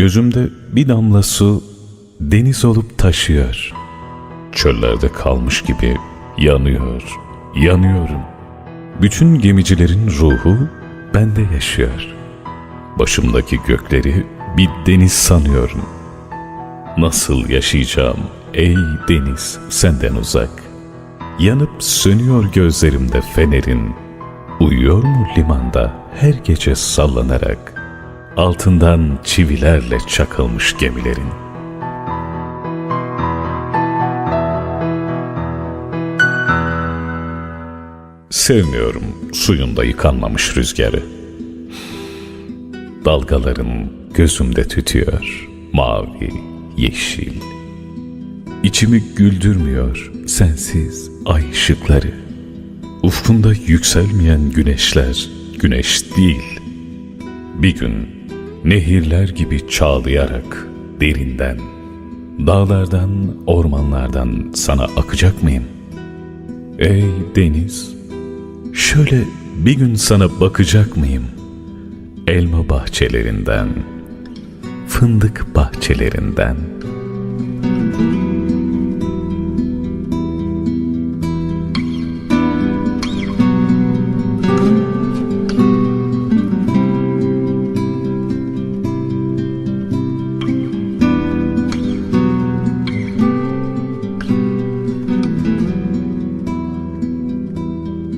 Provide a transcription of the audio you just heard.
Gözümde bir damla su deniz olup taşıyor. Çöllerde kalmış gibi yanıyor, yanıyorum. Bütün gemicilerin ruhu bende yaşıyor. Başımdaki gökleri bir deniz sanıyorum. Nasıl yaşayacağım ey deniz senden uzak? Yanıp sönüyor gözlerimde fenerin. Uyuyor mu limanda her gece sallanarak? Altından çivilerle çakılmış gemilerin. Sevmiyorum suyunda yıkanmamış rüzgarı. Dalgaların gözümde tütüyor mavi, yeşil. İçimi güldürmüyor sensiz ay ışıkları. Ufkunda yükselmeyen güneşler güneş değil. Bir gün nehirler gibi çağlayarak derinden, dağlardan, ormanlardan sana akacak mıyım? Ey deniz, şöyle bir gün sana bakacak mıyım? Elma bahçelerinden, fındık bahçelerinden,